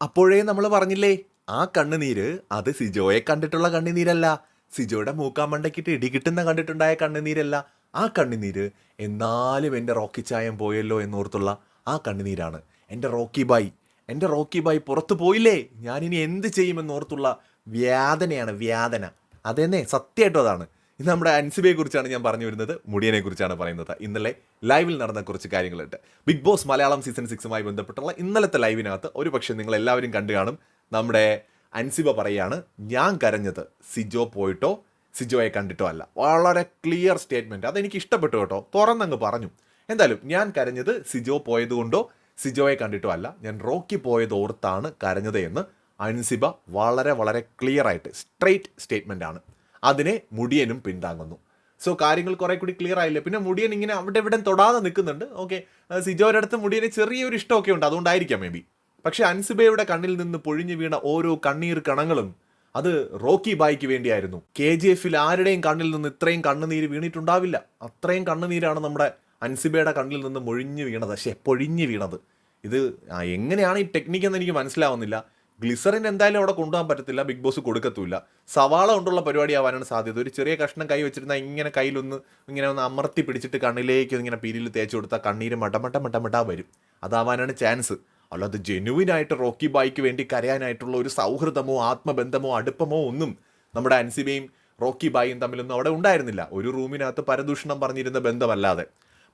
അപ്പോഴേ നമ്മൾ പറഞ്ഞില്ലേ ആ കണ്ണുനീര് അത് സിജോയെ കണ്ടിട്ടുള്ള കണ്ണുനീരല്ല. സിജോയുടെ മൂക്കാമണ്ടയ്ക്കിട്ട് ഇടി കിട്ടുന്ന കണ്ടിട്ടുണ്ടായ കണ്ണുനീരല്ല. ആ കണ്ണുനീര് എന്നാലും എന്റെ റോക്കി ചായം പോയല്ലോ എന്നോർത്തുള്ള ആ കണ്ണുനീരാണ്. എന്റെ റോക്കി ബായ് എന്റെ റോക്കി ബായ് പുറത്തു പോയില്ലേ? ഞാനിനി എന്ത് ചെയ്യുമെന്നോർത്തുള്ള വ്യാതനയാണ് വ്യാതന. അതെന്നെ സത്യമായിട്ടും അതാണ്. ഇത് നമ്മുടെ അൻസിബയെ കുറിച്ചാണ് ഞാൻ പറഞ്ഞു വരുന്നത്. മുടിയനെ കുറിച്ചാണ് പറയുന്നത്. ഇന്നലെ ലൈവിൽ നടന്ന കുറച്ച് കാര്യങ്ങളുണ്ട്. ബിഗ് ബോസ് മലയാളം സീസൺ സിക്സുമായി ബന്ധപ്പെട്ടുള്ള ഇന്നലത്തെ ലൈവിനകത്ത് ഒരു പക്ഷേ നിങ്ങൾ എല്ലാവരും കണ്ടു കാണും. നമ്മുടെ അൻസിബ പറയാണ് ഞാൻ കരഞ്ഞത് സിജോ പോയിട്ടോ സിജോയെ കണ്ടിട്ടോ അല്ല. വളരെ ക്ലിയർ സ്റ്റേറ്റ്മെന്റ് അതെനിക്ക് ഇഷ്ടപ്പെട്ടു കേട്ടോ. തുറന്നങ്ങ് പറഞ്ഞു. എന്തായാലും ഞാൻ കരഞ്ഞത് സിജോ പോയതുകൊണ്ടോ സിജോയെ കണ്ടിട്ടോ അല്ല. ഞാൻ റോക്കി പോയത് ഓർത്താണ് കരഞ്ഞത് എന്ന് അൻസിബ വളരെ വളരെ ക്ലിയർ ആയിട്ട് സ്ട്രെയിറ്റ് സ്റ്റേറ്റ്മെന്റ് ആണ്. അതിനെ മുടിയനും പിന്താങ്ങുന്നു. സോ കാര്യങ്ങൾ കുറെ കൂടി ക്ലിയർ ആയില്ല? പിന്നെ മുടിയൻ ഇങ്ങനെ അവിടെ ഇവിടെ തൊടാതെ നിൽക്കുന്നുണ്ട്. ഓക്കെ സിജോയുടെ മുടിയന് ചെറിയൊരു ഇഷ്ടമൊക്കെ ഉണ്ട്. അതുകൊണ്ടായിരിക്കാം മേ ബി പക്ഷെ അൻസുബയുടെ കണ്ണിൽ നിന്ന് പൊഴിഞ്ഞു വീണ ഓരോ കണ്ണീർ കണങ്ങളും അത് റോക്കി ബായിക്ക് വേണ്ടിയായിരുന്നു. കെ ജി എഫിൽ ആരുടെയും കണ്ണിൽ നിന്ന് ഇത്രയും കണ്ണുനീര് വീണിട്ടുണ്ടാവില്ല. അത്രയും കണ്ണുനീരാണ് നമ്മുടെ അൻസിബയുടെ കണ്ണിൽ നിന്ന് മൊഴിഞ്ഞു വീണത്. പക്ഷേ പൊഴിഞ്ഞു വീണത്. ഇത് എങ്ങനെയാണ് ഈ ടെക്നിക്ക് എന്ന് എനിക്ക് മനസ്സിലാവുന്നില്ല. ഗ്ലിസറിൻ എന്തായാലും അവിടെ കൊണ്ടുപോകാൻ പറ്റത്തില്ല ബിഗ് ബോസ് കൊടുക്കത്തില്ല. സവാള കൊണ്ടുള്ള പരിപാടി ആവാനാണ് സാധ്യത. ഒരു ചെറിയ കഷ്ണം കൈ വെച്ചിരുന്നാൽ ഇങ്ങനെ കയ്യിലൊന്ന് ഇങ്ങനെ ഒന്ന് അമർത്തി പിടിച്ചിട്ട് കണ്ണിലേക്ക് ഇങ്ങനെ പീരിൽ തേച്ച് കൊടുത്താൽ കണ്ണീര് മട്ടമട്ട മട്ടമട്ട വരും. അതാവാനാണ് ചാൻസ്. അല്ലാതെ ജെനുവിൻ ആയിട്ട് റോക്കി ബായിക്ക് വേണ്ടി കരയാനായിട്ടുള്ള ഒരു സൗഹൃദമോ ആത്മബന്ധമോ അടുപ്പമോ ഒന്നും നമ്മുടെ അൻസിബയും റോക്കി ബായും തമ്മിലൊന്നും അവിടെ ഉണ്ടായിരുന്നില്ല. ഒരു റൂമിനകത്ത് പരദൂഷണം പറഞ്ഞിരുന്ന ബന്ധമല്ലാതെ.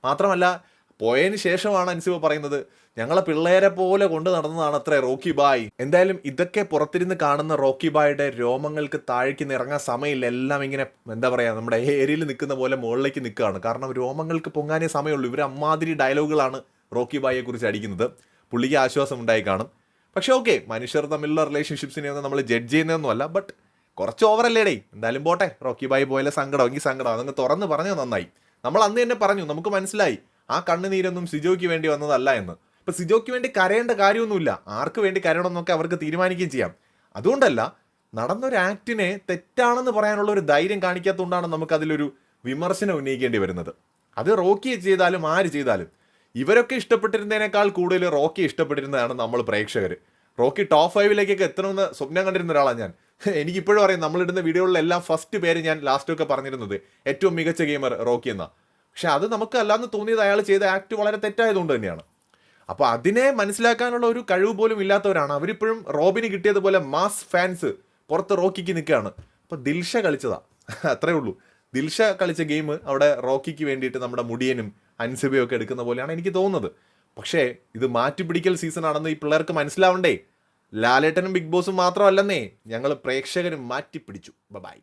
മാത്രമല്ല പോയതിന് ശേഷമാണ് അൻസിബ പറയുന്നത് ഞങ്ങളെ പിള്ളേരെ പോലെ കൊണ്ടു നടന്നതാണ് അത്രേ റോക്കി ബായ്. എന്തായാലും ഇതൊക്കെ പുറത്തിരുന്ന് കാണുന്ന റോക്കി ബായുടെ രോമങ്ങൾക്ക് താഴേക്ക് ഇറങ്ങാൻ സമയമില്ല. എല്ലാം ഇങ്ങനെ എന്താ പറയാ നമ്മുടെ ഏരിയയിൽ നിൽക്കുന്ന പോലെ മുകളിലേക്ക് നിൽക്കുകയാണ്. കാരണം രോമങ്ങൾക്ക് പൊങ്ങാനേ സമയമുള്ളൂ. ഇവർ അമ്മാതിരി ഡയലോഗുകളാണ് റോക്കി ബായിയെ കുറിച്ച് അടിക്കുന്നത്. പുള്ളിക്ക് ആശ്വാസം ഉണ്ടായി കാണും. പക്ഷെ ഓക്കെ മനുഷ്യർ തമ്മിലുള്ള റിലേഷൻഷിപ്സിനെ ഒന്നും നമ്മൾ ജഡ്ജ് ചെയ്യുന്നതൊന്നുമല്ല ബട്ട് കുറച്ച് ഓവറല്ലേടേ എന്തായാലും പോട്ടെ റോക്കി ബായി പോയാലേ സങ്കടം എങ്കിൽ സങ്കടം അതങ്ങ് തുറന്ന് പറഞ്ഞത് നന്നായി. നമ്മൾ അന്ന് തന്നെ പറഞ്ഞു നമുക്ക് മനസ്സിലായി. ആ കണ്ണുനീരൊന്നും സിജോയ്ക്ക് വേണ്ടി വന്നതല്ല എന്ന്. ഇപ്പം സിജോയ്ക്ക് വേണ്ടി കരയേണ്ട കാര്യമൊന്നുമില്ല. ആർക്ക് വേണ്ടി കരയണമെന്നൊക്കെ അവർക്ക് തീരുമാനിക്കുകയും ചെയ്യാം. അതുകൊണ്ടല്ല നടന്നൊരു ആക്ടിനെ തെറ്റാണെന്ന് പറയാനുള്ള ഒരു ധൈര്യം കാണിക്കാത്തതുകൊണ്ടാണ് നമുക്കതിലൊരു വിമർശനം ഉന്നയിക്കേണ്ടി വരുന്നത്. അത് റോക്കി ചെയ്താലും ആര് ചെയ്താലും. ഇവരൊക്കെ ഇഷ്ടപ്പെട്ടിരുന്നതിനേക്കാൾ കൂടുതൽ റോക്കി ഇഷ്ടപ്പെട്ടിരുന്നതാണ് നമ്മൾ പ്രേക്ഷകർ. റോക്കി ടോപ്പ് ഫൈവിലേക്കൊക്കെ എത്തണമെന്ന് സ്വപ്നം കണ്ടിരുന്ന ഒരാളാണ് ഞാൻ. എനിക്കിപ്പോഴും അറിയാം നമ്മളിടുന്ന വീഡിയോകളിലെല്ലാം ഫസ്റ്റ് പേര് ഞാൻ ലാസ്റ്റൊക്കെ പറഞ്ഞിരുന്നത്. ഏറ്റവും മികച്ച ഗെയിമർ റോക്കി എന്നാ. പക്ഷെ അത് നമുക്ക് അല്ലാന്ന് തോന്നിയത് അയാൾ ചെയ്ത ആക്ട് വളരെ തെറ്റായതുകൊണ്ട് തന്നെയാണ്. അപ്പോൾ അതിനെ മനസ്സിലാക്കാനുള്ള ഒരു കഴിവ് പോലും ഇല്ലാത്തവരാണ്. അവരിപ്പോഴും റോബിന് കിട്ടിയതുപോലെ മാസ് ഫാൻസ് പുറത്ത് റോക്കിക്ക് നിൽക്കുകയാണ്. അപ്പോൾ ദിൽഷ കളിച്ചതാ. അത്രേ ഉള്ളൂ. ദിൽഷ കളിച്ച ഗെയിം അവിടെ റോക്കിക്ക് വേണ്ടിയിട്ട് നമ്മുടെ മുടിയനും അൻസബയും ഒക്കെ എടുക്കുന്ന പോലെയാണ് എനിക്ക് തോന്നുന്നത്. പക്ഷേ ഇത് മാറ്റിപ്പിടിക്കൽ സീസൺ ആണെന്ന് ഈ പിള്ളേർക്ക് മനസ്സിലാവണ്ടേ? ലാലേട്ടനും ബിഗ് ബോസും മാത്രമല്ലെന്നേ ഞങ്ങൾ പ്രേക്ഷകരും മാറ്റിപ്പിടിച്ചു. ബൈ